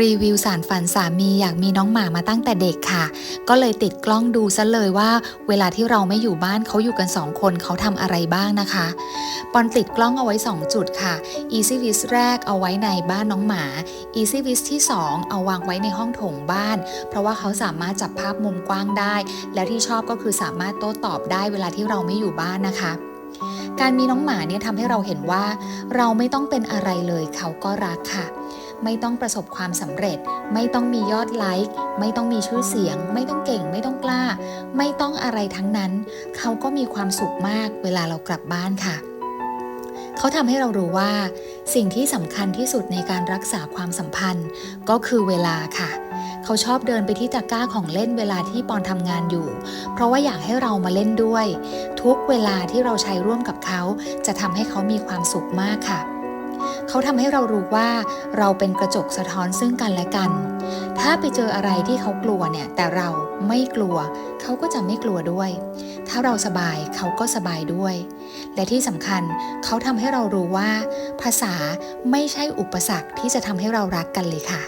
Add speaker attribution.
Speaker 1: รีวิวสารฝันสามีอยากมีน้องหมามาตั้งแต่เด็กค่ะ ก็เลยติดกล้องดูซะเลยว่า เวลาที่เราไม่อยู่บ้านเขาอยู่กัน 2 คนเขาทำอะไรบ้างนะคะปอนติดกล้องเอาไว้ 2 จุดค่ะ Easy Vis แรกเอาไว้ในบ้านน้องหมา Easy Vis ที่ 2 เอาวางไว้ในห้องโถงบ้าน เพราะว่าเขาสามารถจับภาพมุมกว้างได้ แล้วที่ชอบก็คือสามารถโต้ตอบได้เวลาที่เราไม่อยู่บ้านนะคะการมีน้องหมาเนี่ยทำให้เราเห็นว่า เราไม่ต้องเป็นอะไรเลยเขาก็รักค่ะ ไม่ต้องประสบความสำเร็จ ไม่ต้องมียอดไลค์ ไม่ต้องมีชื่อเสียง ไม่ต้องเก่ง ไม่ต้องกล้า ไม่ต้องอะไรทั้งนั้น เขาก็มีความสุขมากเวลาเรากลับบ้านค่ะเขาทำให้เรารู้ว่า สิ่งที่สำคัญที่สุดในการรักษาความสัมพันธ์ ก็คือเวลาค่ะ เขาชอบเดินไปที่ตะกร้าของเล่นเวลาที่ปอนทำงานอยู่ เพราะว่าอยากให้เรามาเล่นด้วย ทุกเวลาที่เราใช้ร่วมกับเขา จะทำให้เขามีความสุขมากค่ะ เขาทำให้เรารู้ว่าเราเป็นกระจกสะท้อนซึ่งกันและกัน ถ้าไปเจออะไรที่เขากลัวเนี่ยแต่เราไม่กลัว เขาก็จะไม่กลัวด้วย ถ้าเราสบายเขาก็สบายด้วย และที่สำคัญเขาทำให้เรารู้ว่า ภาษาไม่ใช่อุปสรรคที่จะทำให้เรารักกันเลยค่ะ